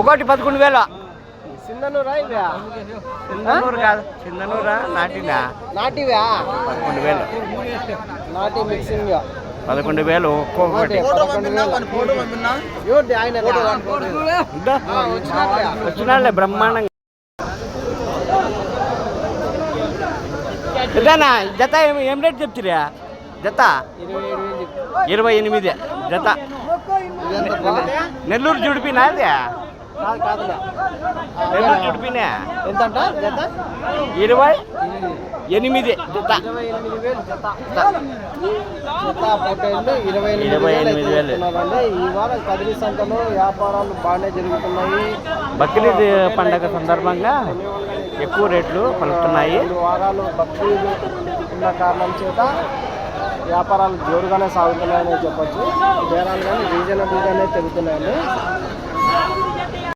ఒకటి పదకొండు వేలు. సింధనూరా ఇవా? చిందనూరు కాదు. చిందనూరా నాటినా? నాటివా? పదకొండు వేలు. నాటి మిక్సింగ్. పదకొండు వేలు ఒక్కొక్కటి? వచ్చినాడులే బ్రహ్మాండంగా. ఇదేనా? జత ఏం రేట్ చెప్తురా జత? ఇరవై. ఎనిమిది. జత? నెల్లూరు జుడిపినా అది నెల్లూరు జుడిపినా? ఎంతంట? జత? ఇరవై ఎనిమిది. జత. ఇరవై ఎనిమిది వేలు. ఈ వారం కదిరి సంతలో వ్యాపారాలు బాగానే జరుగుతున్నాయి. బక్రీద్ పండగ సందర్భంగా ఎక్కువ రేట్లు పలుకుతున్నాయి. వారాలు బక్రీద్ ఉన్న కారణం చేత వ్యాపారాలు జోరుగానే సాగుతున్నాయని చెప్పొచ్చు. బేరాలు కానీ రీజనబుల్గానే తిరుగుతున్నాయండి